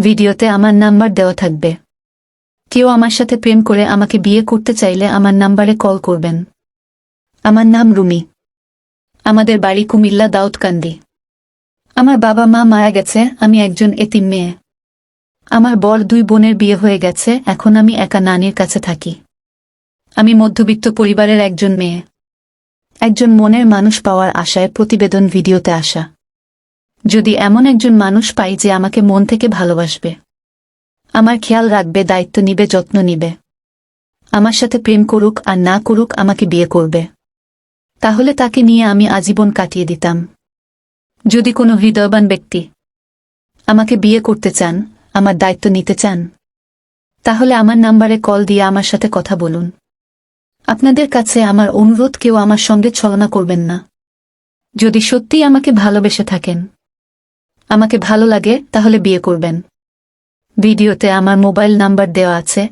ভিডিওতে আমার নাম্বার দেওয়া থাকবে। কেউ আমার সাথে প্রেম করে আমাকে বিয়ে করতে চাইলে আমার নাম্বারে কল করবেন। আমার নাম রুমি। আমাদের বাড়ি কুমিল্লা দাউদকান্দি। আমার বাবা মা মারা গেছে, আমি একজন এতিম মেয়ে। আমার বর দুই বোনের বিয়ে হয়ে গেছে, এখন আমি একা নানির কাছে থাকি। আমি মধ্যবিত্ত পরিবারের একজন মেয়ে। একজন মনের মানুষ পাওয়ার আশায় প্রতিবেদন ভিডিওতে আসা। যদি এমন একজন মানুষ পাই যে আমাকে মন থেকে ভালোবাসবে। আমার খেয়াল রাখবে, দায়িত্ব নিবে, যত্ন নিবে। আমার সাথে প্রেম করুক আর না করুক আমাকে বিয়ে করবে। তাহলে তাকে নিয়ে আমি আজীবন কাটিয়ে দিতাম। যদি কোনো হৃদয়বান ব্যক্তি আমাকে বিয়ে করতে চান, আমার দায়িত্ব নিতে চান, তাহলে আমার নাম্বারে কল দিয়ে আমার সাথে কথা বলুন। আপনাদের কাছে আমার অনুরোধ, কেউ আমার সঙ্গে ছলনা করবেন না। যদি সত্যিই আমাকে ভালোবেসে থাকেন আমাকে ভালো লাগে তাহলে বিয়ে করবেন। ভিডিওতে আমার মোবাইল নাম্বার দেওয়া আছে।